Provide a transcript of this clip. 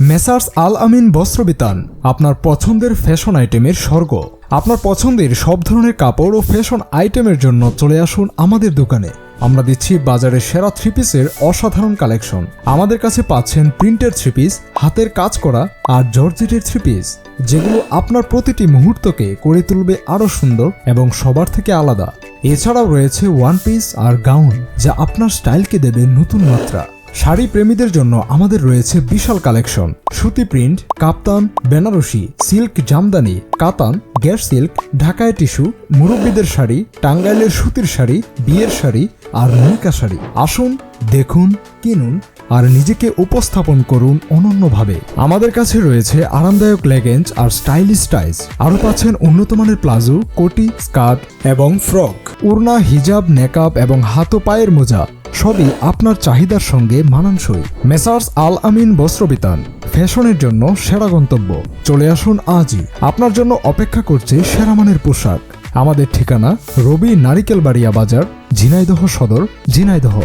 Messrs আল আমিন বস্ত্রবিতান, আপনার পছন্দের fashion আইটেমের স্বর্গ। আপনার পছন্দের সব ধরনের কাপড় ও ফ্যাশন আইটেমের জন্য চলে আসুন আমাদের দোকানে। আমরা দিচ্ছি বাজারের সেরা থ্রি পিসের অসাধারণ কালেকশন। আমাদের কাছে পাচ্ছেন প্রিন্টের থ্রি পিস, হাতের কাজ করা আর জর্জেটের থ্রি পিস, যেগুলো আপনার প্রতিটি মুহূর্তকে করে তুলবে আরও সুন্দর এবং সবার থেকে আলাদা। এছাড়াও রয়েছে ওয়ান পিস আর গাউন, যা আপনার স্টাইলকে দেবে নতুন মাত্রা। শাড়ি প্রেমীদের জন্য আমাদের রয়েছে বিশাল কালেকশন। সুতি প্রিন্ট, কাপ্তান, Banarasi, silk Jamdani, Katan, gas silk, ঢাকায় টিস্যু, মুরব্বীদের শাড়ি, টাঙ্গাইলের সুতির শাড়ি, বিয়ের শাড়ি আর নৈকা শাড়ি। আসুন, দেখুন, কিনুন আর নিজেকে উপস্থাপন করুন অনন্যভাবে। আমাদের কাছে রয়েছে আরামদায়ক লেগেন্স আর স্টাইলিশ টাইস আরও পাচ্ছেন উন্নত মানের প্লাজো, কোটি, স্কার্ট এবং ফ্রক। উড়না, হিজাব, নেকাব এবং হাত পায়ের মোজা। সবই আপনার চাহিদার সঙ্গে মানানসই। মেসার্স আল আমিন বস্ত্রবিতান, ফ্যাশনের জন্য সেরা গন্তব্য। চলে আসুন আজই। আপনার জন্য অপেক্ষা করছে সেরা মানের পোশাক। আমাদের ঠিকানা রবি নারিকেল বাড়িয়া বাজার, ঝিনাইদহ সদর, ঝিনাইদহ।